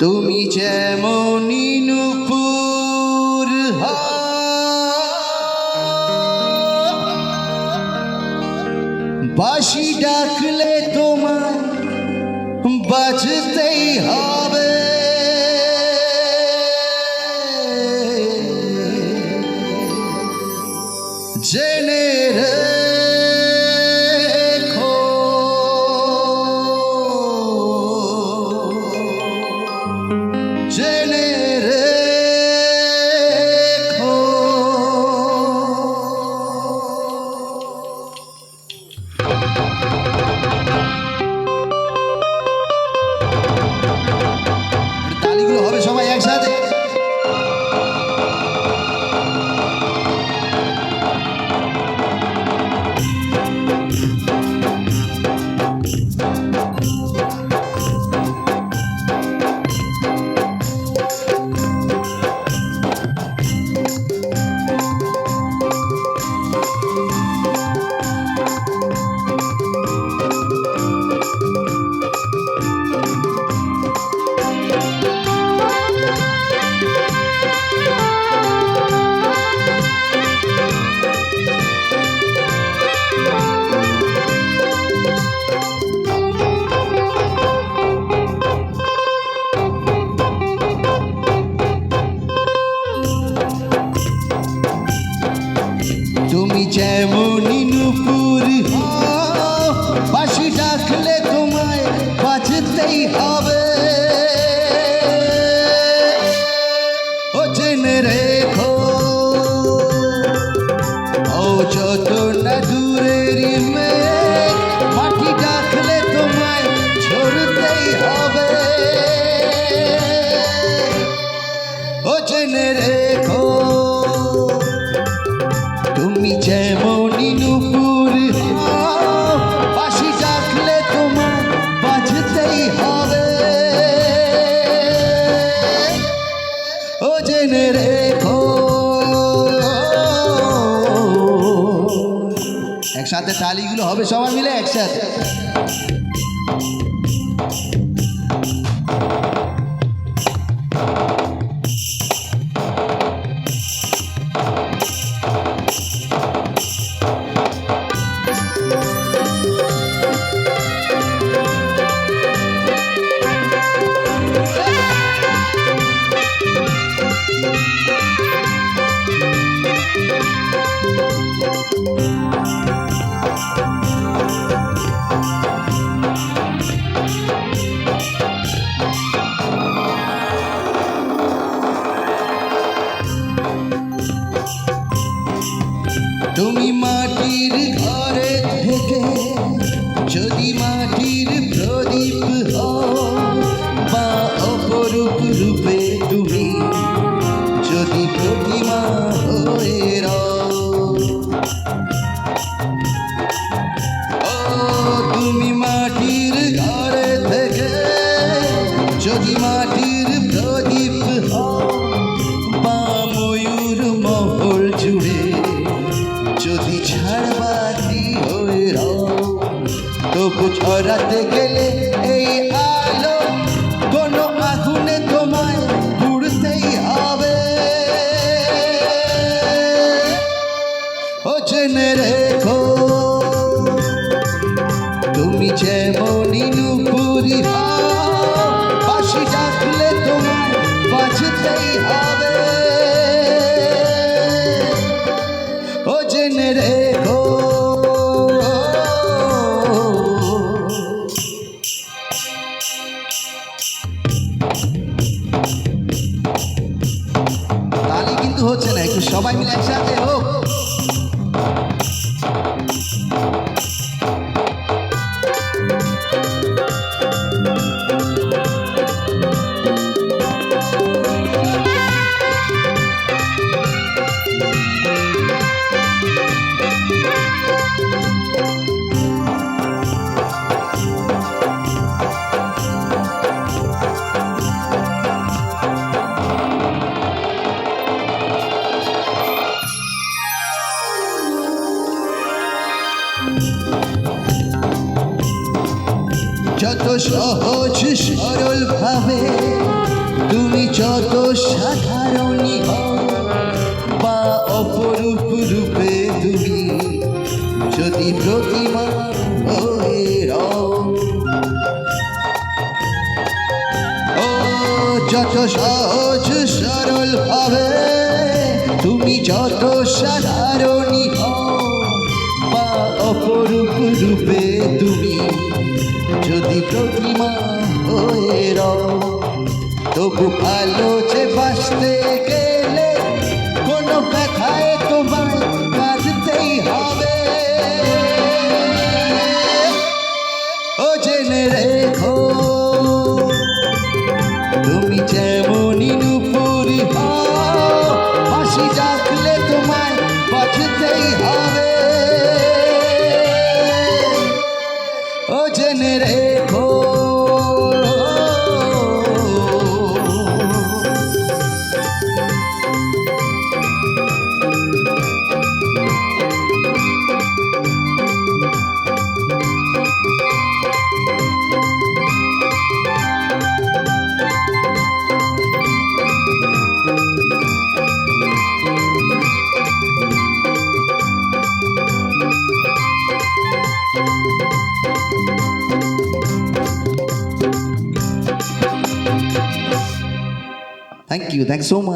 তুমি যেমনই নুপুর বাসি ডাকলে তোমার বাজতেই হবে। জেনে রেখো তুমি যেমনই নুপুর বাঁশি ডাকলে তোমায় বাজতেই হবে। ও জেনে রেখো, ও যত না দূরের মাটি ডাকলে তোমায় ছড়তেই হবে। ও জেনে জেনে রেখো। একসাথে তালিগুলো হবে সবাই মিলে একসাথে। তুমি মাটির ঘরে থেকে যদি মাটির প্রদীপ হও বা অপরূপ রূপে তুমি যদি প্রতিমা হয়ে ও তুমি মাটির ঘরে থেকে, যদি মাটির তবু ছড়াতে গেলে এই আলো কোনো আগুনে তোমায় পুড়তেই হবে ও জেনে রেখো তুমি যেমন নুপুরি হও, হচ্ছে না একটু সবাই মিলে একসাথে হোক। সহজ সরল ভাবে তুমি যত সাধারণই হও, বা অপরূপ রূপে তুমি যদি প্রতিমা যত সহজ সরল ভাবে তুমি যত সাধারণই হও, বা অপরূপ রূপে তুমি যদি প্রতিমা হয়ে তবু ভালো যে বাঁচতে গেলে কোনো ব্যথায় তোমার কাঁদতেই হবে। ও জেনে রেখো জেনে রেখো you. Thanks so much.